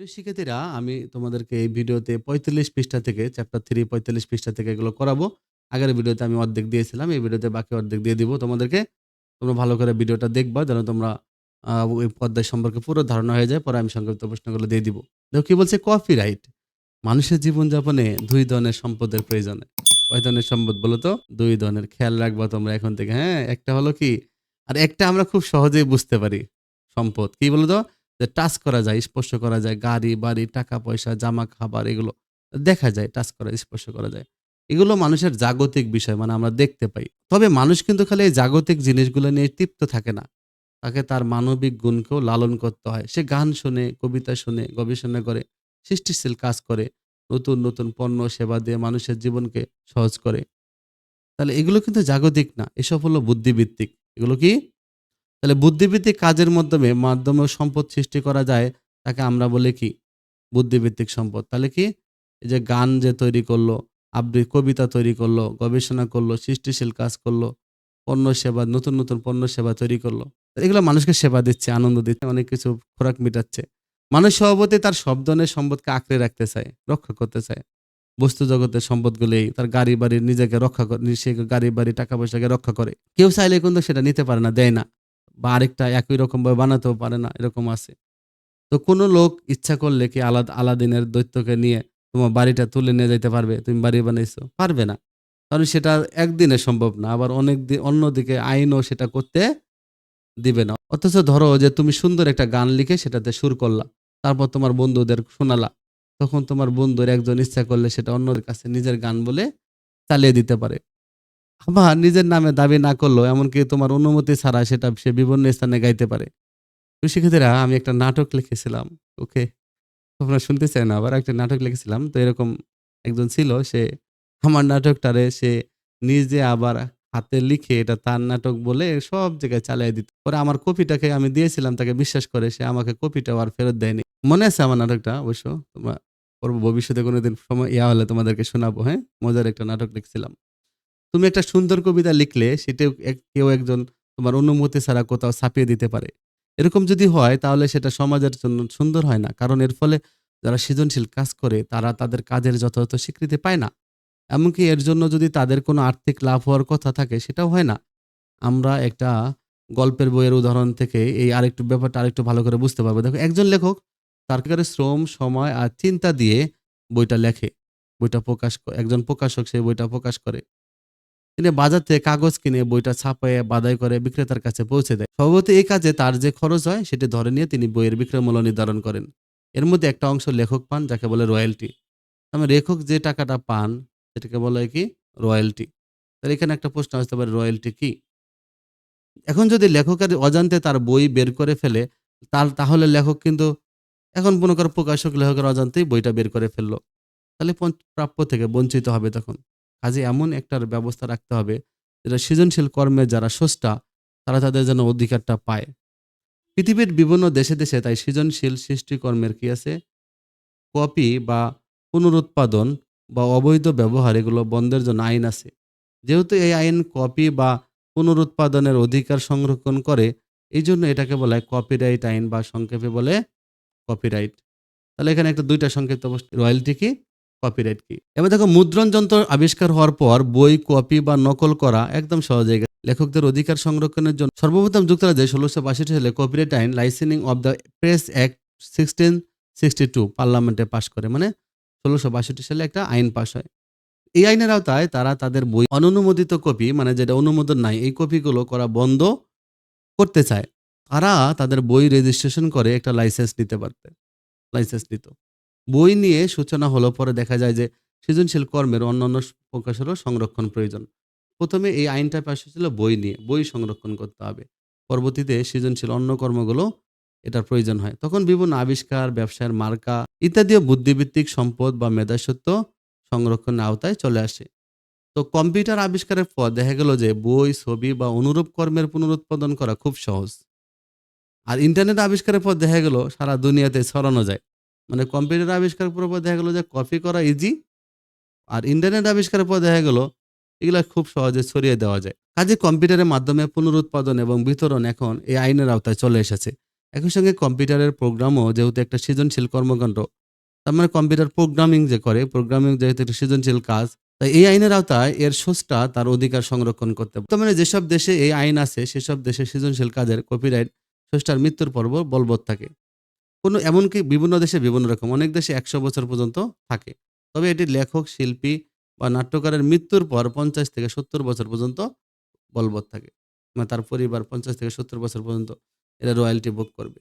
প্রিয় শিক্ষার্থীরা, আমি তোমাদেরকে এই ভিডিওতে পঁয়তাল্লিশ পৃষ্ঠা থেকে চ্যাপ্টার থ্রি পঁয়তাল্লিশ পৃষ্ঠা থেকে এগুলো করাবো। আগের ভিডিওতে আমি অর্ধেক দিয়েছিলাম, এই ভিডিওতে বাকি অর্ধেক দিয়ে দিব তোমাদেরকে। তোমরা ভালো করে ভিডিওটা দেখবা, যেন তোমরা ওই পদ্মায় সম্পর্কে পুরো ধারণা হয়ে যায়, পরে আমি সংক্ষিপ্ত প্রশ্নগুলো দিয়ে দিব। দেখো, কি বলছে? কপি রাইট মানুষের জীবনযাপনে দুই ধরনের সম্পদের প্রয়োজন কয় ধরনের সম্পদ বলো তো? দুই ধরনের। খেয়াল রাখবা তোমরা এখন থেকে হ্যাঁ? একটা হলো কি? আর একটা আমরা খুব সহজেই বুঝতে পারি সম্পদ। কি বলো তো? যে টাচ করা যায়, স্পর্শ করা যায়, গাড়ি, বাড়ি, টাকা পয়সা, জামা খাবার এগুলো দেখা যায়, টাচ করা, স্পর্শ করা যায়। এগুলো মানুষের জাগতিক বিষয় মানে আমরা দেখতে পাই। তবে মানুষ কিন্তু খালি এই জাগতিক জিনিসগুলো নিয়ে তৃপ্ত থাকে না। তাকে তার মানবিক গুণকেও লালন করতে হয়। সে গান শোনে, কবিতা শুনে, গবেষণা করে, সৃষ্টিশীল কাজ করে, নতুন নতুন পণ্য, সেবা দিয়ে মানুষের জীবনকে সহজ করে। তাহলে এগুলো কিন্তু জাগতিক না, এসব হলো বুদ্ধিভিত্তিক এগুলো কি? তাহলে বুদ্ধিভিত্তিক কাজের মাধ্যমে মাধ্যমে সম্পদ সৃষ্টি করা যায়, তাকে আমরা বলি কি? বুদ্ধিভিত্তিক সম্পদ। তাহলে কি? এই যে গান যে তৈরি করল আবৃ কবিতা তৈরি করল, গবেষণা করল, সৃষ্টিশীল কাজ করল, পণ্য সেবা, নতুন নতুন পণ্য সেবা তৈরি করল, এগুলো মানুষকে সেবা দিচ্ছে, আনন্দ দিচ্ছে, অনেক কিছু খোরাক মিটাচ্ছে। মানুষ স্বভাবতে তার সব ধরনের সম্পদকে আঁকড়ে রাখতে চায়, রক্ষা করতে চায়। বস্তু জগতের সম্পদগুলি তার গাড়ি বাড়ি নিজেকে রক্ষা করে সে গাড়ি বাড়ি, টাকা পয়সাকে রক্ষা করে। কেউ চাইলে কিন্তু সেটা নিতে পারে না, দেয় না। বা আরেকটা একই রকম ভাবে বানাতেও পারে না, এরকম আছে। তো কোনো লোক ইচ্ছা করলে কি আলাদা, আলাদিনের দৈত্যকে নিয়ে তোমার বাড়িটা তুলে নিয়ে যেতে পারবে? তুমি বাড়ি বানাইছো? পারবে না। কারণ সেটা একদিনে সম্ভব না, আবার অনেক অন্যদিকে আইনও সেটা করতে দিবে না। অথচ ধরো যে তুমি সুন্দর একটা গান লিখে সেটাতে সুর করলা, তারপর তোমার বন্ধুদের শোনালা, তখন তোমার বন্ধুর একজন ইচ্ছা করলে সেটা অন্যদের কাছে নিজের গান বলে চালিয়ে দিতে পারে। আবার নিজের নামে দাবি না করলেও এমনকি তোমার অনুমতি ছাড়া সেটা সে বিভিন্ন স্থানে গাইতে পারে। তো শিক্ষার্থীরা আমি একটা নাটক লিখেছিলাম, ওকে? তোমরা শুনতে চাই না, আবার একটা নাটক লিখেছিলাম। তো এরকম একজন ছিল, সে আমার নাটকটারে সে নিজে আবার হাতে লিখে এটা তার নাটক বলে সব জায়গায় চালিয়ে দিত। পরে আমার কপিটাকে আমি দিয়েছিলাম, তাকে বিশ্বাস করে সে আমাকে কপিটা আর ফেরত দেয়নি। মনে আছে আমার নাটকটা অবশ্য? তোমরা পরব ভবিষ্যতে কোনোদিন সময় ইয়া হলে তোমাদেরকে শোনাবো হ্যাঁ? মজার একটা নাটক লিখছিলাম। তুমি একটা সুন্দর কবিতা লিখলে সেটা এক- কেউ একজন তোমার অনুমতি ছাড়া কোথাও ছাপিয়ে দিতে পারে। এরকম যদি হয়, তাহলে সেটা সমাজের জন্য সুন্দর হয় না। কারণ এর ফলে যারা সৃজনশীল কাজ করে, তারা তাদের কাজের যথাযথ স্বীকৃতি পায় না। এমনকি এর জন্য যদি তাদের কোনো আর্থিক লাভ হওয়ার কথা থাকে, সেটাও হয় না। আমরা একটা গল্পের বইয়ের উদাহরণ থেকে এই আরেকটু ব্যাপারটা আরেকটু ভালো করে বুঝতে পারব। দেখো, একজন লেখক তার কাছে শ্রম, সময় আর চিন্তা দিয়ে বইটা লেখে। বইটা প্রকাশ একজন প্রকাশক সেই বইটা প্রকাশ করে। তিনি বাজার থেকে কাগজ কিনে বইটা ছাপায় বাদাই করে বিক্রেতার কাছে পৌঁছে দেয়। স্বভাবতই এই কাজে তার যে খরচ হয়, সেটি ধরে নিয়ে তিনি বইয়ের বিক্রয় মূল্য নির্ধারণ করেন। এর মধ্যে একটা অংশ লেখক পান, যাকে বলে রয়্যালটি। আমি লেখক যে টাকাটা পান, সেটাকে বলা কি? রয়্যালটি। তাহলে এখানে একটা প্রশ্ন আসতে পারে, রয়্যালটি কি? এখন যদি লেখকের অজান্তে তার বই বের করে ফেলে, তার তাহলে লেখক কিন্তু এখন করো প্রকাশক লেখকের অজান্তেই বইটা বের করে ফেলল। তাহলে প্রাপ্য থেকে বঞ্চিত হবে তখন। কাজে এমন একটার ব্যবস্থা রাখতে হবে যেটা সৃজনশীল কর্মের যারা স্রষ্টা, তারা তাদের যেন অধিকারটা পায়। পৃথিবীর বিভিন্ন দেশে দেশে তাই সৃজনশীল সৃষ্টিকর্মের কি আছে? কপি বা পুনরুৎপাদন বা অবৈধ ব্যবহার এগুলো বন্ধের জন্য আইন আছে। যেহেতু এই আইন কপি বা পুনরুৎপাদনের অধিকার সংরক্ষণ করে এই জন্য এটাকে বলা হয় কপিরাইট আইন বা সংক্ষেপে বলে কপিরাইট তাহলে এখানে একটা দুইটা সংক্ষিপ্ত রয়্যালটি কি? কপিরাইট কি এবার দেখো, মুদ্রণ যন্ত্র আবিষ্কার হওয়ার পর বই কপি বা নকল করা একদম সহজ হয়ে গেছে। লেখকদের অধিকার সংরক্ষণের জন্য সর্বপ্রথম যুক্তরাজ্যে ষোলোশো বাষট্টি সালে কপিরাইট আইন licensing of the press act sixteen sixty two পার্লামেন্টে পাশ করে। মানে ষোলোশো বাষট্টি সালে একটা আইন পাশ হয়। এই আইনের আওতায় তারা তাদের বই অননুমোদিত কপি মানে যেটা অনুমোদন নাই, এই কপিগুলো করা বন্ধ করতে চায়। তারা তাদের বই রেজিস্ট্রেশন করে একটা লাইসেন্স নিতে পারতে লাইসেন্স নিত। বই নিয়ে সূচনা হলো, পরে দেখা যায় যে সৃজনশীল কর্মের অন্যান্য প্রকাশেরও সংরক্ষণ প্রয়োজন। প্রথমে এই আইনটা পাশ হয়েছিল বই নিয়ে, বই সংরক্ষণ করতে হবে। পরবর্তীতে সৃজনশীল অন্য কর্মগুলো এটার প্রয়োজন হয়। তখন বিভিন্ন আবিষ্কার, ব্যবসায়ের মার্কা ইত্যাদিও বুদ্ধিভিত্তিক সম্পদ বা মেধাসত্ব সংরক্ষণের আওতায় চলে আসে। তো কম্পিউটার আবিষ্কারের পর দেখা গেল যে বই, ছবি বা অনুরূপ কর্মের পুনরুৎপাদন করা খুব সহজ। আর ইন্টারনেট আবিষ্কারের পর দেখা গেল সারা দুনিয়াতে ছড়ানো যায়। মানে কম্পিউটার আবিষ্কারের পর দেখা গেল যে কপি করা ইজি আর ইন্টারনেট আবিষ্কারের পর দেখা গেলো এগুলা খুব সহজে ছড়িয়ে দেওয়া যায়। কাজে কম্পিউটারের মাধ্যমে পুনরুৎপাদন এবং বিতরণ এখন এই আইনের আওতায় চলে এসেছে। একই সঙ্গে কম্পিউটারের প্রোগ্রামও যেহেতু একটা সৃজনশীল কর্মকাণ্ড, তার মানে কম্পিউটার প্রোগ্রামিং যে করে, প্রোগ্রামিং যেহেতু একটা সৃজনশীল কাজ, তাই এই আইনের আওতায় এর স্রষ্টা তার অধিকার সংরক্ষণ করতে বর্তমানে যেসব দেশে এই আইন আছে, সেসব দেশে সৃজনশীল কাজের কপিরাইট স্রষ্টার মৃত্যুর পর্ব বলবৎ থাকে। কোনো, এমনকি বিভিন্ন দেশে বিভিন্ন রকম, অনেক দেশে একশো বছর পর্যন্ত থাকে। তবে এটি লেখক, শিল্পী বা নাট্যকারের মৃত্যুর পর পঞ্চাশ থেকে সত্তর বছর পর্যন্ত বলবৎ থাকে। মানে তার পরিবার পঞ্চাশ থেকে সত্তর বছর পর্যন্ত এরা রয়্যালটি ভোগ করবে।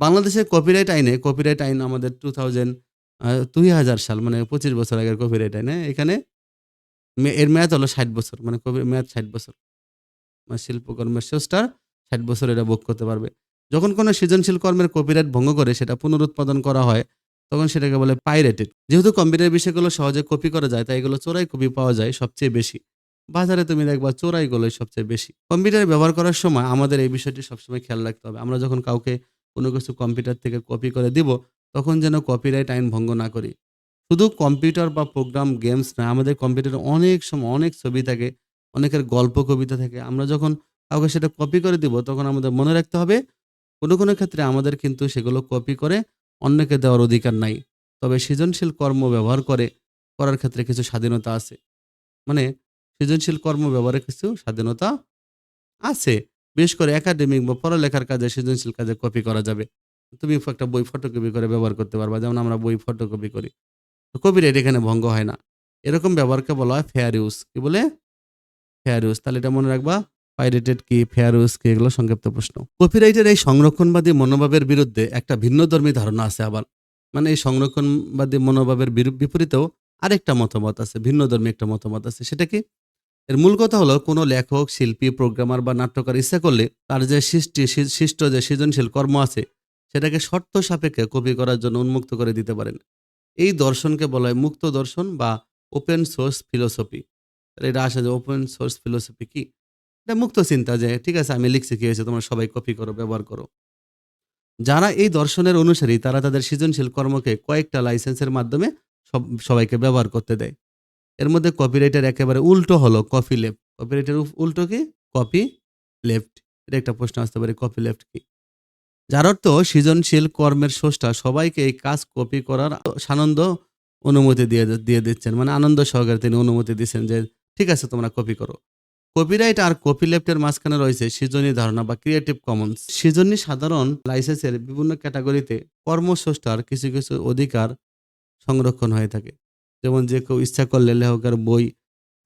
বাংলাদেশের কপিরাইট আইনে কপিরাইট আইন আমাদের টু থাউজেন্ড দুই হাজার সাল মানে পঁচিশ বছর আগের কপিরাইট আইনে, এখানে এর মেয়াদ হলো ষাট বছর মানে কবি মেয়াদ ষাট বছর। মানে শিল্পকর্মের স্রষ্টার ষাট বছর এটা ভোগ করতে পারবে। যখন কোনো সৃজনশীল কর্মের কপিরাইট ভঙ্গ করে সেটা পুনরুৎপাদন করা হয়, তখন সেটাকে বলে পাইরেটেড যেহেতু কম্পিউটার বিষয়গুলো সহজে কপি করা যায়, তাই এগুলো চোরাই কপি পাওয়া যায় সবচেয়ে বেশি। বাজারে তুমি দেখবা চোরাইগুলোই সবচেয়ে বেশি। কম্পিউটার ব্যবহার করার সময় আমাদের এই বিষয়টি সবসময় খেয়াল রাখতে হবে। আমরা যখন কাউকে কোনো কিছু কম্পিউটার থেকে কপি করে দিব, তখন যেন কপিরাইট আইন ভঙ্গ না করি। শুধু কম্পিউটার বা প্রোগ্রাম গেমস না আমাদের কম্পিউটারে অনেক সময় অনেক ছবি থাকে, অনেকের গল্প কবিতা থাকে। আমরা যখন কাউকে সেটা কপি করে দিব, তখন আমাদের মনে রাখতে হবে কোনো কোনো ক্ষেত্রে আমাদের কিন্তু সেগুলো কপি করে অন্যকে দেওয়ার অধিকার নাই। তবে সৃজনশীল কর্ম ব্যবহার করে, করার ক্ষেত্রে কিছু স্বাধীনতা আছে। মানে সৃজনশীল কর্ম ব্যবহারে কিছু স্বাধীনতা আছে। বিশেষ করে একাডেমিক বা পড়ালেখার কাজে, সৃজনশীল কাজে কপি করা যাবে। তুমি একটা বই ফটোকপি করে ব্যবহার করতে পারবা। যেমন আমরা বই ফটোকপি করি। তো কপিরাইট এখানে ভঙ্গ হয় না। এরকম ব্যবহারকে বলা হয় ফেয়ার ইউজ কি বলে? ফেয়ার ইউজ তাহলে এটা মনে রাখবা পাইরেটেড কি ফেয়ার ইউজ কি, এগুলো সংক্ষিপ্ত প্রশ্ন। কপিরাইটের এই সংরক্ষণবাদী মনোভাবের বিরুদ্ধে একটা ভিন্নধর্মী ধারণা আছে আবার। মানে এই সংরক্ষণবাদী মনোভাবের বিপরীতেও আরেকটা মতামত আছে, ভিন্নধর্মী একটা মতামত আছে। সেটা কি? এর মূল কথা হলো, কোনো লেখক, শিল্পী প্রোগ্রামার বা নাট্যকার ইচ্ছা করলে তার যে সৃষ্টি সৃষ্ট যে সৃজনশীল কর্ম আছে, সেটাকে শর্ত সাপেক্ষে কপি করার জন্য উন্মুক্ত করে দিতে পারেন। এই দর্শনকে বলা হয় মুক্ত দর্শন বা ওপেন সোর্স ফিলোসফি এটা আসে যে ওপেন সোর্স ফিলোসফি কি? এটা মুক্ত চিন্তা যে, ঠিক আছে, আমি লিখছি কি হয়েছে, তোমরা সবাই কপি করো, ব্যবহার করো। যারা এই দর্শনের অনুসারী, তারা তাদের সৃজনশীল কর্মকে কয়েকটা লাইসেন্সের মাধ্যমে সব, সবাইকে ব্যবহার করতে দেয়। এর মধ্যে কপিরাইটের একেবারে উল্টো হলো কপি লেফট কপিরাইটের উল্টো কি? কপি লেফট এটা একটা প্রশ্ন আসতে পারে কপি লেফট কি? যার অর্থ, সৃজনশীল কর্মের স্রষ্টা সবাইকে এই কাজ কপি করার সানন্দ অনুমতি দিয়ে দিয়ে দিচ্ছেন। মানে আনন্দ সহকারে তিনি অনুমতি দিচ্ছেন যে, ঠিক আছে, তোমরা কপি করো। কপিরাইট আর কপি লেফটের মাঝখানে রয়েছে সৃজনী ধারণা বা ক্রিয়েটিভ কমন্স সৃজনী সাধারণ লাইসেন্সের বিভিন্ন ক্যাটাগরিতে কর্মস্রষ্টার কিছু কিছু অধিকার সংরক্ষণ হয়ে থাকে। যেমন যে কেউ ইচ্ছা করলে লেখকের বই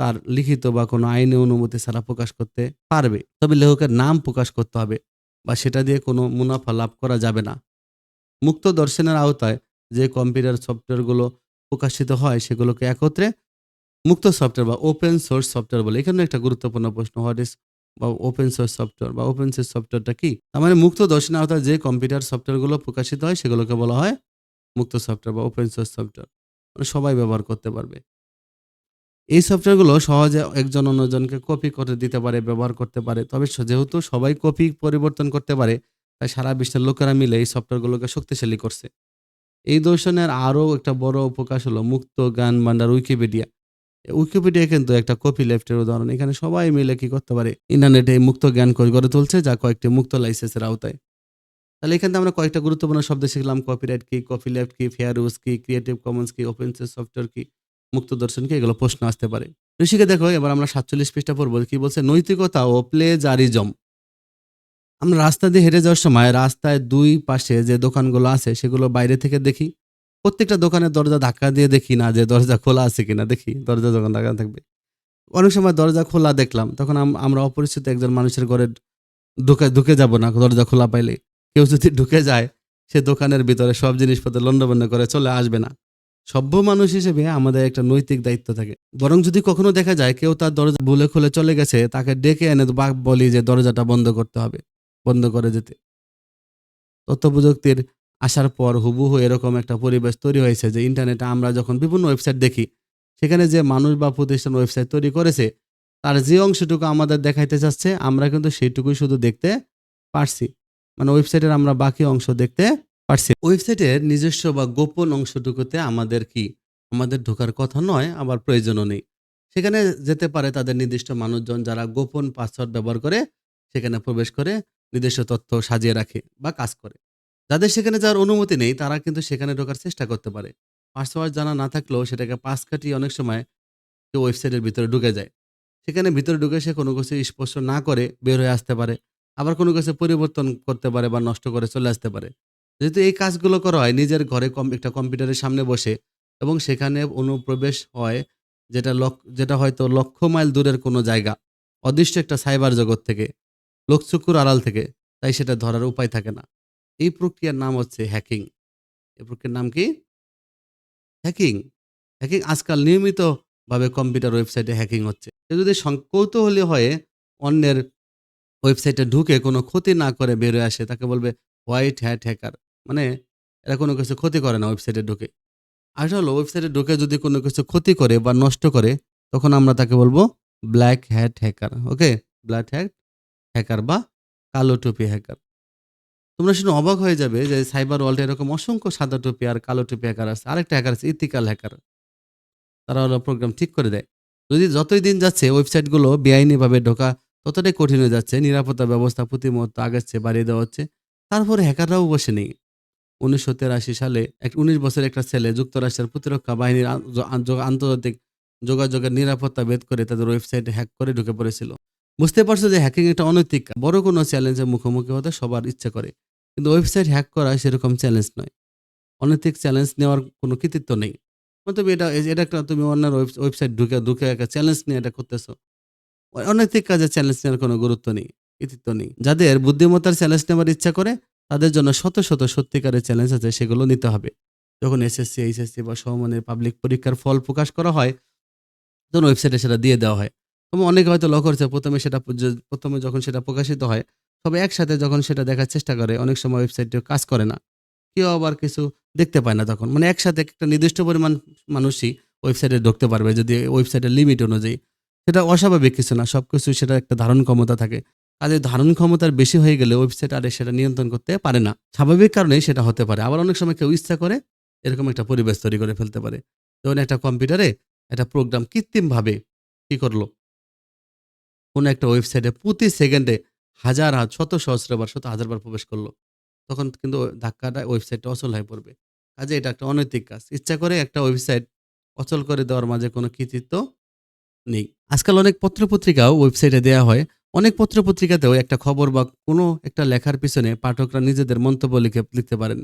তার লিখিত বা কোনো আইনি অনুমতি ছাড়া প্রকাশ করতে পারবে। তবে লেখকের নাম প্রকাশ করতে হবে বা সেটা দিয়ে কোনো মুনাফা লাভ করা যাবে না। মুক্ত দর্শনের আওতায় যে কম্পিউটার সফটওয়্যারগুলো প্রকাশিত হয় সেগুলোকে একত্রে মুক্ত সফটওয়্যার বা ওপেন সোর্স সফটওয়্যার বলে, এখানে একটা গুরুত্বপূর্ণ প্রশ্ন হোয়াট ইজ বা ওপেন সোর্স সফটওয়্যার বা ওপেন সোর্স সফটওয়্যারটা কি? তার মানে মুক্ত দর্শনের আওতায় যে কম্পিউটার সফটওয়্যারগুলো প্রকাশিত হয়, সেগুলোকে বলা হয় মুক্ত সফটওয়্যার বা ওপেন সোর্স সফটওয়্যার মানে সবাই ব্যবহার করতে পারবে। এই সফটওয়্যারগুলো সহজে একজন অন্যজনকে কপি করে দিতে পারে, ব্যবহার করতে পারে। তবে যেহেতু সবাই কপি পরিবর্তন করতে পারে, তাই সারা বিশ্বের লোকেরা মিলে এই সফটওয়্যারগুলোকে শক্তিশালী করছে। এই দর্শনের আরও একটা বড় প্রকাশ হলো মুক্ত গান ভান্ডার উইকিপিডিয়া উইকিপিডিয়া কিন্তু একটা কপি লেফটের উদাহরণ। এখানে সবাই মিলে কি করতে পারে? ইন্টারনেটে এই মুক্ত জ্ঞান গড়ে তুলছে যা কয়েকটি মুক্ত লাইসেন্সের আওতায়। তাহলে এখানে আমরা কয়েকটা গুরুত্বপূর্ণ শব্দ শিখলাম কপিরাইট কি কপি লেফট কি ফেয়ার ইউজ কি ক্রিয়েটিভ কমন্স কি ওপেন সোর্স সফটওয়্যার কি মুক্ত দর্শন কি, এগুলো প্রশ্ন আসতে পারে। ঋষিকে দেখো, এবার আমরা সাতচল্লিশ পৃষ্ঠা পড়ব। কি বলছে? নৈতিকতা ও প্লেজারিজম আমরা রাস্তা দিয়ে হেঁটে যাওয়ার সময় রাস্তায় দুই পাশে যে দোকানগুলো আছে, সেগুলো বাইরে থেকে দেখি। প্রত্যেকটা দোকানের দরজা ধাক্কা দিয়ে দেখি না যে দরজা খোলা আছে কিনা, দেখি দরজা যখন ধাক্কা থাকবে। অনেক সময় দরজা খোলা দেখলাম, তখন আমরা অপরিচিত একজন মানুষের ঘরে ঢুকে ঢুকে যাব না দরজা খোলা পাইলে। কেউ যদি ঢুকে যায়, সে দোকানের ভিতরে সব জিনিসপত্র লন্ডবন্ড করে চলে আসবে না। সভ্য মানুষ হিসেবে আমাদের একটা নৈতিক দায়িত্ব থাকে। বরং যদি কখনো দেখা যায় কেউ তার দরজা ভুলে খুলে চলে গেছে, তাকে ডেকে এনে বাঘ বলি যে দরজাটা বন্ধ করতে হবে, বন্ধ করে যেতে তথ্য প্রযুক্তির আসার পর হুবহু এরকম একটা পরিবেশ তৈরি হয়েছে যে ইন্টারনেটে আমরা যখন বিভিন্ন ওয়েবসাইট দেখি, সেখানে যে মানুষ বা প্রতিষ্ঠান ওয়েবসাইট তৈরি করেছে, তার যে অংশটুকু আমাদের দেখাইতে চাচ্ছে, আমরা কিন্তু সেইটুকুই শুধু দেখতে পারছি। মানে ওয়েবসাইটের আমরা বাকি অংশ দেখতে পারছি। ওয়েবসাইটের নিজস্ব বা গোপন অংশটুকুতে আমাদের কি? আমাদের ঢোকার কথা নয়, আবার প্রয়োজনও নেই। সেখানে যেতে পারে তাদের নির্দিষ্ট মানুষজন যারা গোপন পাসওয়ার্ড ব্যবহার করে, সেখানে প্রবেশ করে নিজস্ব তথ্য সাজিয়ে রাখে বা কাজ করে। যাদের সেখানে যাওয়ার অনুমতি নেই, তারা কিন্তু সেখানে ঢোকার চেষ্টা করতে পারে। পাসওয়ার্ড জানা না থাকলেও সেটাকে পাস কাটিয়ে অনেক সময় কেউ ওয়েবসাইটের ভিতরে ঢুকে যায়। সেখানে ভিতরে ঢুকে সে কোনো কিছু স্পর্শ না করে বের হয়ে আসতে পারে, আবার কোনো কিছু পরিবর্তন করতে পারে বা নষ্ট করে চলে আসতে পারে। যেহেতু এই কাজগুলো করা হয়, নিজের ঘরে কম, একটা কম্পিউটারের সামনে বসে এবং সেখানে অনুপ্রবেশ হয় যেটা লক, যেটা হয়তো লক্ষ মাইল দূরের কোনো জায়গা, অদৃশ্য একটা সাইবার জগৎ থেকে, লোকচক্ষুর আড়াল থেকে, তাই সেটা ধরার উপায় থাকে না। এই প্রক্রিয়ার নাম হচ্ছে হ্যাকিং এই প্রক্রিয়ার নাম কি? হ্যাকিং হ্যাকিং আজকাল নিয়মিতভাবে কম্পিউটার ওয়েবসাইটে হ্যাকিং হচ্ছে। কেউ যদি কৌতূহলী হয়ে অন্যের ওয়েবসাইটে ঢুকে কোনো ক্ষতি না করে বেরোয় আসে, তাকে বলবে হোয়াইট হ্যাট হ্যাকার মানে এরা কোনো কিছু ক্ষতি করে না ওয়েবসাইটে ঢুকে। আসলে ওয়েবসাইটে ঢুকে যদি কোনো কিছু ক্ষতি করে বা নষ্ট করে, তখন আমরা তাকে বলব black hat hacker okay black hat hacker বা কালো টুপি হ্যাকার তোমরা শুনে অবাক হয়ে যাবে যে সাইবার ওয়ার্ল্ডে এরকম অসংখ্য সাদা টুপি আর কালো টুপি হ্যাকার আছে। আরেকটা হ্যাকার আছে ইথিক্যাল হ্যাকার তারা হলো প্রোগ্রাম ঠিক করে দেয়। যদি যতই দিন যাচ্ছে ওয়েবসাইটগুলো বেআইনিভাবে ঢোকা ততটাই কঠিন হয়ে যাচ্ছে। নিরাপত্তা ব্যবস্থা প্রতি চেয়ে বাড়িয়ে দেওয়া হচ্ছে। তারপরে হ্যাকাররাও বসে নেই। উনিশশো তেরাশি সালে এক উনিশ বছরের একটা ছেলে যুক্তরাষ্ট্রের প্রতিরক্ষা বাহিনীর আন্তর্জাতিক যোগাযোগের নিরাপত্তা ভেদ করে তাদের ওয়েবসাইটে হ্যাক করে ঢুকে পড়েছিল। বুঝতে পারছ যে হ্যাকিং একটা অনৈতিক, বড় কোনো চ্যালেঞ্জের মুখোমুখি হতে সবার ইচ্ছা করে। কিন্তু ওয়েবসাইট হ্যাক করা সেরকম চ্যালেঞ্জ নয়। অনৈতিক চ্যালেঞ্জ নেওয়ার কোনো কৃতিত্ব নেই। তুমি এটা এটা একটা তুমি অন্য ওয়েবসাইট ঢুকে ঢুকে একটা চ্যালেঞ্জ নিয়ে এটা করতেছো। অনৈতিক কাজে চ্যালেঞ্জ নেওয়ার কোনো গুরুত্ব নেই, কৃতিত্ব নেই। যাদের বুদ্ধিমত্তার চ্যালেঞ্জ নেওয়ার ইচ্ছা করে, তাদের জন্য শত শত সত্যিকারের চ্যালেঞ্জ আছে, সেগুলো নিতে হবে। যখন এসএসসি এইচএসসি বা সমমানের পাবলিক পরীক্ষার ফল প্রকাশ করা হয়, তখন ওয়েবসাইটে সেটা দিয়ে দেওয়া হয়। তুমি অনেকে হয়তো লক্ষ্য করছে, প্রথমে সেটা প্রথমে যখন সেটা প্রকাশিত হয়, সবাই একসাথে যখন সেটা দেখার চেষ্টা করে, অনেক সময় ওয়েবসাইটে কাজ করে না। কেউ আবার কিছু দেখতে পায় না তখন। মানে একসাথে একটা নির্দিষ্ট পরিমাণ মানুষই ওয়েবসাইটে ঢুকতে পারবে যদি ওয়েবসাইটের লিমিট অনুযায়ী। সেটা অস্বাভাবিক কিছু না সব কিছু সেটা একটা ধারণ ক্ষমতা থাকে। কাজে ধারণ ক্ষমতার বেশি হয়ে গেলে ওয়েবসাইট আর সেটা নিয়ন্ত্রণ করতে পারে না। স্বাভাবিক কারণেই সেটা হতে পারে। আবার অনেক সময় কেউ ইচ্ছা করে এরকম একটা পরিবেশ তৈরি করে ফেলতে পারে। যেমন একটা কম্পিউটারে একটা প্রোগ্রাম কৃত্রিমভাবে কী করল? কোনো একটা ওয়েবসাইটে প্রতি সেকেন্ডে হাজার হাজার, শত, সহস্রবার, শত, হাজারবার প্রবেশ করল। তখন কিন্তু ধাক্কাটা ওয়েবসাইটটা অচল হয়ে পড়বে। কাজে এটা একটা অনৈতিক কাজ। ইচ্ছা করে একটা ওয়েবসাইট অচল করে দেওয়ার মাঝে কোনো কৃতিত্ব নেই। আজকাল অনেক পত্রপত্রিকাও ওয়েবসাইটে দেওয়া হয়। অনেক পত্রপত্রিকাতেও একটা খবর বা কোনো একটা লেখার পিছনে পাঠকরা নিজেদের মন্তব্য লিখে, লিখতে পারেন।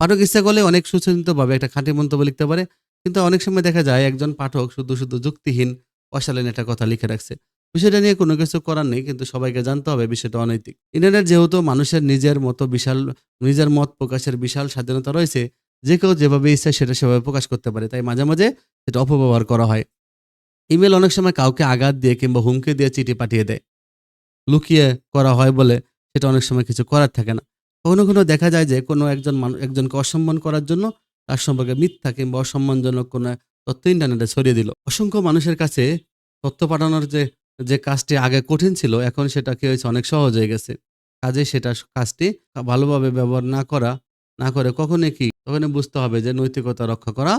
পাঠক ইচ্ছা করলে অনেক সুচিন্তিতভাবে একটা খাঁটি মন্তব্য লিখতে পারে। কিন্তু অনেক সময় দেখা যায় একজন পাঠক শুধু শুধু যুক্তিহীন, অশালীন একটা কথা লিখে রাখছে। বিষয়টা নিয়ে কোনো কিছু করার নেই, কিন্তু সবাইকে জানতে হবে বিষয়টা অনৈতিক। ইন্টারনেট যেহেতু মানুষের নিজের মতো বিশাল, নিজের মত প্রকাশের বিশাল স্বাধীনতা রয়েছে, যে কেউ যেভাবে ইচ্ছা সেটা সেভাবে প্রকাশ করতে পারে, তাই মাঝে মাঝে সেটা অপব্যবহার করা হয়। ইমেল অনেক সময় কাউকে আঘাত দিয়ে কিংবা হুমকি দিয়ে চিঠি পাঠিয়ে দেয়। লুকিয়ে করা হয় বলে সেটা অনেক সময় কিছু করার থাকে না। কখনো কখনো দেখা যায় যে কোনো একজন মানুষ একজনকে অসম্মান করার জন্য তার সম্পর্কে মিথ্যা কিংবা অসম্মানজনক কোনো তথ্য ইন্টারনেটে ছড়িয়ে দিল। অসংখ্য মানুষের কাছে তথ্য পাঠানোর যে যে কাজটি আগে কঠিন ছিল, এখন সেটা কি হয়েছে অনেক সহজ হয়ে গেছে। কাজে সেটা কাজটি ভালোভাবে ব্যবহার না করা, না করে কখনো কি, তখনই বুঝতে হবে যে নৈতিকতা রক্ষা করা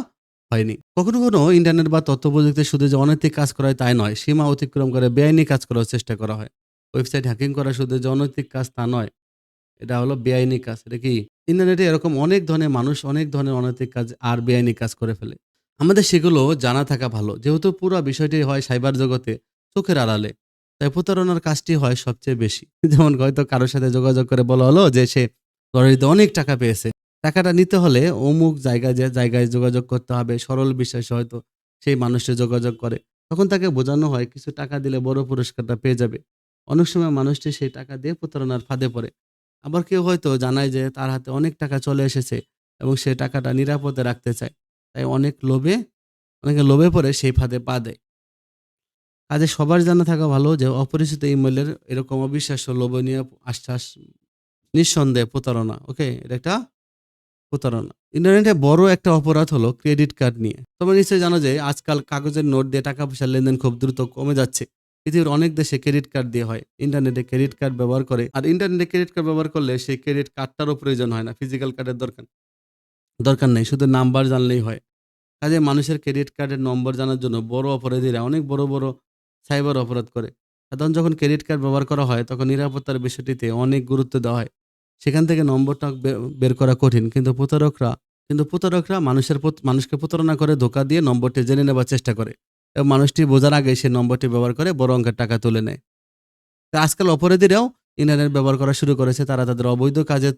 হয়নি। কখনো কখনো ইন্টারনেট বা তথ্য প্রযুক্তি শুধু যে অনৈতিক কাজ করা হয় তাই নয়, সীমা অতিক্রম করে বেআইনি কাজ করার চেষ্টা করা হয়। ওয়েবসাইট হ্যাকিং করা শুধু যে অনৈতিক কাজ তা নয়, এটা হলো বেআইনি কাজ, এটা কি? ইন্টারনেটে এরকম অনেক ধরনের মানুষ, অনেক ধরনের অনৈতিক কাজ আর বেআইনি কাজ করে ফেলে। আমাদের সেগুলো জানা থাকা ভালো, যেহেতু পুরো বিষয়টি হয় সাইবার জগতে চোখের আড়ালে। তাই প্রতারণার কাজটি হয় সবচেয়ে বেশি। যেমন হয়তো কারোর সাথে যোগাযোগ করে বলা হলো যে সে লটারিতে অনেক টাকা পেয়েছে। টাকাটা নিতে হলে অমুক জায়গায় যে জায়গায় যোগাযোগ করতে হবে, সরল বিশ্বাসে হয়তো সেই মানুষটি যোগাযোগ করে। তখন তাকে বোঝানো হয় কিছু টাকা দিলে বড় পুরস্কারটা পেয়ে যাবে। অনেক সময় মানুষটি সেই টাকা দিয়ে প্রতারণার ফাঁদে পড়ে। আবার কেউ হয়তো জানায় যে তার হাতে অনেক টাকা চলে এসেছে এবং সে টাকাটা নিরাপদে রাখতে চায়। তাই অনেক লোভে, অনেকে লোভে পড়ে সেই ফাঁদে পা দেয়। কাজে সবার জানা থাকা ভালো যে অপরিচিত ইমেলের এরকম অবিশ্বাস্য, লোভনীয়, আশ্বাস, নিঃসন্দেহে প্রতারণা, ওকে? এটা একটা প্রতারণা। ইন্টারনেটে বড় একটা অপরাধ হলো ক্রেডিট কার্ড নিয়ে। তোমরা নিশ্চয়ই জানো যে আজকাল কাগজের নোট দিয়ে টাকা পয়সার লেনদেন খুব দ্রুত কমে যাচ্ছে। পৃথিবীর অনেক দেশে ক্রেডিট কার্ড দিয়ে হয়। ইন্টারনেটে ক্রেডিট কার্ড ব্যবহার করে। আর ইন্টারনেটে ক্রেডিট কার্ড ব্যবহার করলে সেই ক্রেডিট কার্ডটারও প্রয়োজন হয় না ফিজিক্যাল কার্ডের দরকার। দরকার নেই, শুধু নাম্বার জানলেই হয়। কাজে মানুষের ক্রেডিট কার্ডের নম্বর জানার জন্য বড় অপরাধীরা, অনেক বড় বড় সাইবার অপরাধ করে। সাধারণত যখন ক্রেডিট কার্ড ব্যবহার করা হয়, তখন নিরাপত্তার বিষয়টিতে অনেক গুরুত্ব দেওয়া হয়। সেখান থেকে নম্বরটা বের করা কঠিন। কিন্তু প্রতারকরা কিন্তু প্রতারকরা মানুষের মানুষকে প্রতারণা করে, ধোকা দিয়ে নম্বরটি জেনে নেবার চেষ্টা করে। এবং মানুষটি বোঝার আগে সে নম্বরটি ব্যবহার করে বড় অঙ্কের টাকা তুলে নেয়। তা আজকাল অপরাধীরাও ইন্টারনেট ব্যবহার করা শুরু করেছে। তারা তাদের অবৈধ কাজের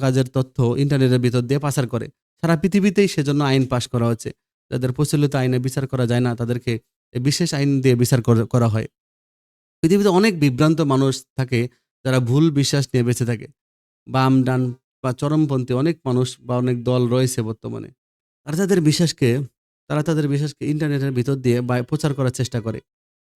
কাজের তথ্য ইন্টারনেটের ভিতর দিয়ে পাচার করে। সারা পৃথিবীতেই সেজন্য আইন পাশ করা হচ্ছে। যাদের প্রচলিত আইনে বিচার করা যায় না, তাদেরকে বিশেষ আইন দিয়ে বিচার করা- হয়। পৃথিবীতে অনেক বিভ্রান্ত মানুষ থাকে, যারা ভুল বিশ্বাস নিয়ে বেঁচে থাকে। বাম, ডান বা চরমপন্থী অনেক মানুষ বা অনেক দল রয়েছে বর্তমানে। তারা তাদের বিশ্বাসকে, তারা তাদের বিশ্বাসকে ইন্টারনেটের ভিতর দিয়ে বা প্রচার করার চেষ্টা করে।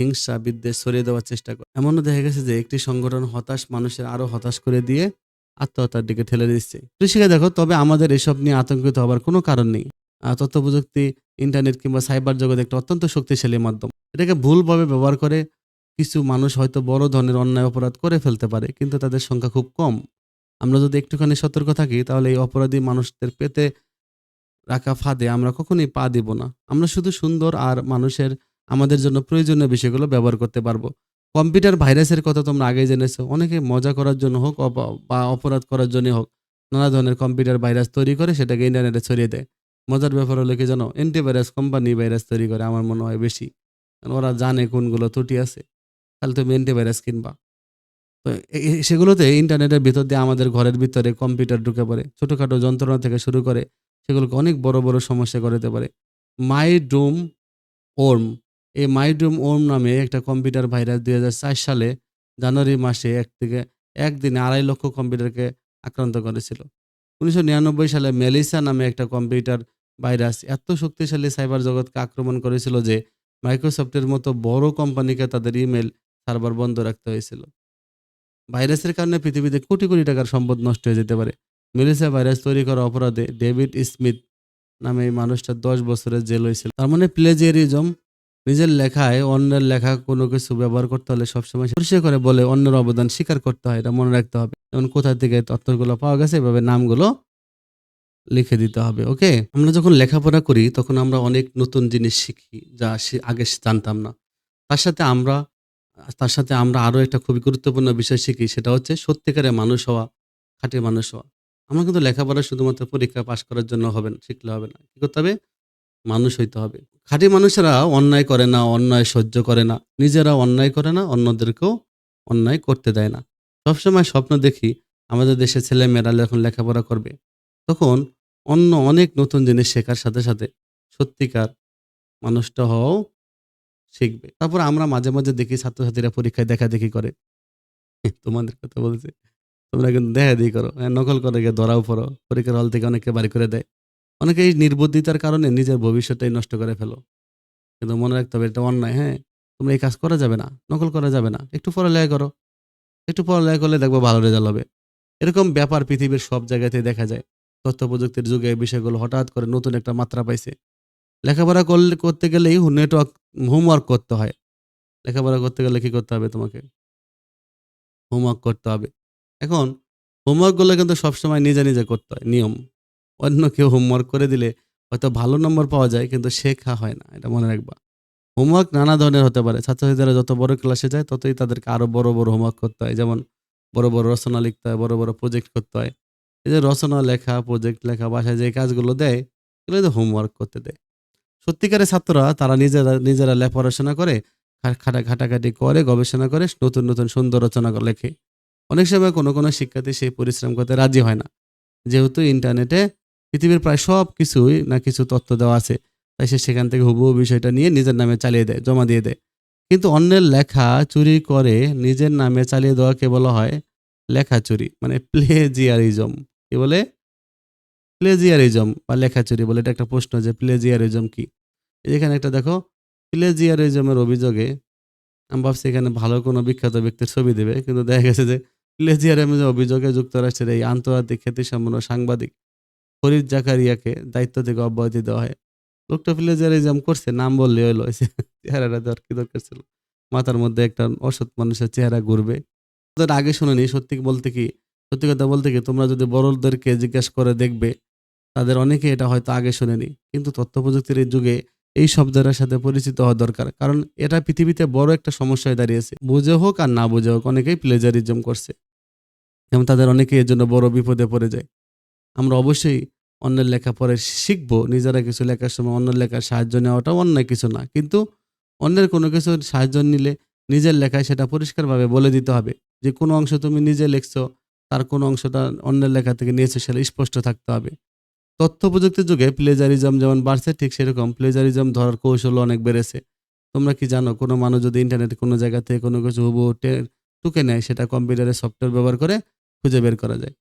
হিংসা, বিদ্বেষ সরিয়ে দেওয়ার চেষ্টা করে। এমনও দেখা গেছে যে একটি সংগঠন হতাশ মানুষের আরও হতাশ করে দিয়ে আত্মহত্যার দিকে ঠেলে দিচ্ছে। কৃষিকে দেখো, তবে আমাদের এসব নিয়ে আতঙ্কিত হবার কোনো কারণ নেই। আহ, তথ্য প্রযুক্তি ইন্টারনেট কিংবা সাইবার জগৎ একটা অত্যন্ত শক্তিশালী মাধ্যম। এটাকে ভুলভাবে ব্যবহার করে কিছু মানুষ হয়তো বড় ধরনের অন্যায় অপরাধ করে ফেলতে পারে কিন্তু তাদের সংখ্যা খুব কম। আমরা যদি একটুখানি সতর্ক থাকি তাহলে এই অপরাধী মানুষদের পেতে রাখা ফাঁদে আমরা কখনোই পা দিব না। আমরা শুধু সুন্দর আর মানুষের আমাদের জন্য প্রয়োজনীয় বিষয়গুলো ব্যবহার করতে পারব। কম্পিউটার ভাইরাসের কথা তোমরা আগে জেনেছো। অনেকে মজা করার জন্য হোক বা অপরাধ করার জন্য হোক নানা ধরনের কম্পিউটার ভাইরাস তৈরি করে সেটাকে ইন্টারনেটে ছড়িয়ে দেয়। মজার ব্যাপার হলো কি জানো? অ্যান্টিভাইরাস কোম্পানি ভাইরাস তৈরি করে আমার মনে হয় বেশি। কারণ ওরা জানে কোনগুলো ত্রুটি আছে। তাহলে তুমি অ্যান্টিভাইরাস কিনবা। তো সেগুলোতে ইন্টারনেটের ভিতর দিয়ে আমাদের ঘরের ভিতরে কম্পিউটার ঢুকে পড়ে। ছোটোখাটো যন্ত্রণা থেকে শুরু করে সেগুলোকে অনেক বড় বড় সমস্যা করে দিতে পারে। মাই ওর্ম এই মাই ড্রুম ওর্ম নামে একটা কম্পিউটার ভাইরাস দুই হাজার চার সালে জানুয়ারি মাসে এক থেকে একদিনে আড়াই লক্ষ কম্পিউটারকে আক্রান্ত করেছিল। উনিশশো নিরানব্বই সালে মেলিসা নামে একটা কম্পিউটার ভাইরাস, এত শক্তিশালী সাইবার জগৎকে আক্রমণ করেছিল যে মাইক্রোসফটের মতো বড় কোম্পানিকে তাদের ইমেল সার্ভার বন্ধ রাখতে হয়েছিল। ভাইরাসের কারণে পৃথিবীতে কোটি কোটি টাকার সম্পদ নষ্ট হয়ে যেতে পারে। মেলিসা ভাইরাস তৈরি করা অপরাধে ডেভিড স্মিথ নামে এই মানুষটা দশ বছরের জেল হয়েছিল। তার মানে প্লেজিয়ারিজম নিজের লেখায় অন্যের লেখা কোনো কিছু ব্যবহার করতে হলে সবসময় পরিষ্কার করে বলে অন্যের অবদান স্বীকার করতে হয়, এটা মনে রাখতে হবে। যেমন কোথা থেকে তথ্যগুলো পাওয়া গেছে, এভাবে নামগুলো লিখে দিতে হবে, ওকে? আমরা যখন লেখাপড়া করি, তখন আমরা অনেক নতুন জিনিস শিখি যা আগে জানতাম না। তার সাথে আমরা, তার সাথে আমরা আরও একটা খুবই গুরুত্বপূর্ণ বিষয় শিখি, সেটা হচ্ছে সত্যিকারের মানুষ হওয়া, খাঁটি মানুষ হওয়া। আমরা কিন্তু লেখাপড়া শুধুমাত্র পরীক্ষা পাশ করার জন্য হবে না, শিখলে হবে না। কি করতে হবে? মানুষ হইতে হবে। খাঁটি মানুষেরা অন্যায় করে না, অন্যায় সহ্য করে না। নিজেরা অন্যায় করে না, অন্যদেরকেও অন্যায় করতে দেয় না। সবসময় স্বপ্ন দেখি, আমাদের দেশে ছেলে মেয়েরা যখন লেখাপড়া করবে, তখন অন্য অনেক নতুন জিনিস শেখার সাথে সাথে সত্যিকার মানুষটা হওয়াও শিখবে। তারপর আমরা মাঝে মাঝে দেখি ছাত্রছাত্রীরা পরীক্ষায় দেখা দেখি করে। তোমাদের কথা বলছে। তোমরা কিন্তু দেখা দেখি করো। হ্যাঁ, নকল করে গিয়ে ধরাও পড়ো। পরীক্ষার হল থেকে অনেককে বাড়ি করে দেয়। অনেকে এই নির্বুদ্ধিতার কারণে নিজের ভবিষ্যৎটাই নষ্ট করে ফেলো। কিন্তু মনে রাখতে হবে এটা অন্যায়। হ্যাঁ তোমরা এই কাজ করা যাবে না নকল করা যাবে না। একটু পড়ালেখা করো। একটু পড়ালেখা করলে দেখব ভালো রেজাল্ট হবে। এরকম ব্যাপার পৃথিবীর সব জায়গাতেই দেখা যায়। তথ্য প্রযুক্তির যুগে এই বিষয়গুলো হঠাৎ করে নতুন একটা মাত্রা পাইছে। লেখাপড়া করলে, করতে গেলেই নেটওয়ার্ক হোমওয়ার্ক করতে হয়। লেখাপড়া করতে গেলে কি করতে হবে তোমাকে? হোমওয়ার্ক করতে হবে। এখন হোমওয়ার্কগুলো কিন্তু সবসময় নিজে নিজে করতে হয়, নিয়ম। অন্য কেউ হোমওয়ার্ক করে দিলে হয়তো ভালো নম্বর পাওয়া যায়, কিন্তু শেখা হয় না, এটা মনে রাখবা। হোমওয়ার্ক নানা ধরনের হতে পারে। ছাত্রছাত্রীরা যত বড় ক্লাসে যায়, ততই তাদেরকে আরও বড় বড় হোমওয়ার্ক করতে হয়। যেমন বড় বড় রচনা লিখতে হয়, বড় বড় প্রজেক্ট করতে হয়। এই যে রচনা লেখা প্রজেক্ট লেখা, বাসায় যে কাজগুলো দেয়, এগুলো তো হোমওয়ার্ক করতে দেয়। সত্যিকারের ছাত্ররা, তারা নিজেরা নিজেরা লে পড়াশোনা করে খাটা, খাটাখাটি করে, গবেষণা করে, নতুন নতুন সুন্দর রচনা লেখে। অনেক সময় কোনো কোনো শিক্ষার্থী সেই পরিশ্রম করতে রাজি হয় না। যেহেতু ইন্টারনেটে পৃথিবীর প্রায় সব কিছুই না কিছু তথ্য দেওয়া আছে, তাই সে সেখান থেকে হুবহু বিষয়টা নিয়ে নিজের নামে চালিয়ে দেয়, জমা দিয়ে দেয়। কিন্তু অন্যের লেখা চুরি করে নিজের নামে চালিয়ে দেওয়াকে বলা হয়? লেখা চুরি মানে প্লেজিয়ারিজম কি বলে? প্লেজিয়ারিজম বা লেখা চুরি বলে, এটা একটা প্রশ্ন যে প্লেজিয়ারিজম কি? এখানে একটা দেখো প্লেজিয়ারিজমের অভিযোগে আমি ভাবছি এখানে ভালো কোনো বিখ্যাত ব্যক্তির ছবি দেবে, কিন্তু দেখা গেছে যে প্লেজিয়ারিজমের অভিযোগে যুক্তরাষ্ট্রের এই আন্তর্জাতিক খ্যাতিসম্পন্ন সাংবাদিক ফরিদ জাকারিয়াকে দায়িত্ব থেকে অব্যাহতি দেওয়া হয়। লোকটা প্লেজিয়ারিজম করছে, নাম বললে হলো চেহারাটা দেওয়ার কি দরকার ছিল। মাথার মধ্যে একটা অসৎ মানুষের চেহারা ঘুরবে। আগে শুনিনি, সত্যি বলতে কি সত্যি কথা বলতে কি, তোমরা যদি বড়দেরকে জিজ্ঞাসা করে দেখবে, তাদের অনেকে এটা হয়তো আগে শোনেনি। কিন্তু তথ্য প্রযুক্তির এই যুগে এই শব্দের সাথে পরিচিত হওয়া দরকার। কারণ এটা পৃথিবীতে বড় একটা সমস্যায় দাঁড়িয়েছে বুঝে হোক আর না বুঝে হোক, অনেকেই প্লেজারিজম করছে। এবং তাদের অনেকে এর জন্য বড় বিপদে পড়ে যায়। আমরা অবশ্যই অন্যের লেখা পড়ে শিখব, নিজেরা কিছু লেখার সময় অন্যের লেখার সাহায্য নেওয়াটাও অন্য কিছু না। কিন্তু অন্যের কোনো কিছু সাহায্য নিলে নিজের লেখায় সেটা পরিষ্কারভাবে বলে দিতে হবে যে, কোনো অংশ তুমি নিজে লিখছো তার কোনো অংশটা অন্যের লেখা থেকে নিয়েছে, সেটা স্পষ্ট থাকতে হবে। তথ্য প্রযুক্তির যুগে প্লেজারিজম যেমন বাড়ছে, ঠিক সেরকম প্লেজারিজম ধরার কৌশল অনেক বেড়েছে। তোমরা কি জানো, কোনো মানুষ যদি ইন্টারনেটে কোনো জায়গা থেকে কোনো কিছু হুবহু টে- টুকে নেয়, সেটা কম্পিউটারের সফটওয়্যার ব্যবহার করে খুঁজে বের করা যায়।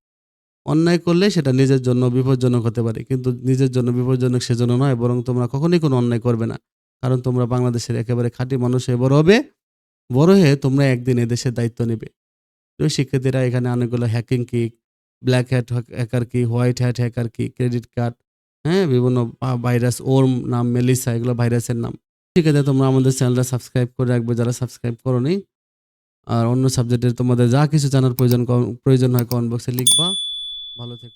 অন্যায় করলে সেটা নিজের জন্য বিপজ্জনক হতে পারে, কিন্তু নিজের জন্য বিপজ্জনক সেজন্য নয়, বরং তোমরা কখনোই কোনো অন্যায় করবে না। কারণ তোমরা বাংলাদেশের একেবারে খাঁটি মানুষ হয়ে বড় হবে, বড় হয়ে তোমরা একদিন এদেশের দায়িত্ব নেবে। তো শিক্ষার্থীরা এখানে অনেকগুলো হ্যাকিং কিক ব্ল্যাক হ্যাট হ্যাকার কি হোয়াইট হ্যাট হ্যাকার কি ক্রেডিট কার্ড হ্যাঁ বিভিন্ন ভাইরাস ওর্ম নাম মেলিসা এগুলো ভাইরাসের নাম। ঠিক আছে তোমরা আমাদের চ্যানেলটা সাবস্ক্রাইব করে রাখবে যারা সাবস্ক্রাইব করো নি আর অন্য সাবজেক্টের তোমাদের যা কিছু জানার প্রয়োজন প্রয়োজন হয় কমেন্ট বক্সে লিখবা। ভালো থেকো।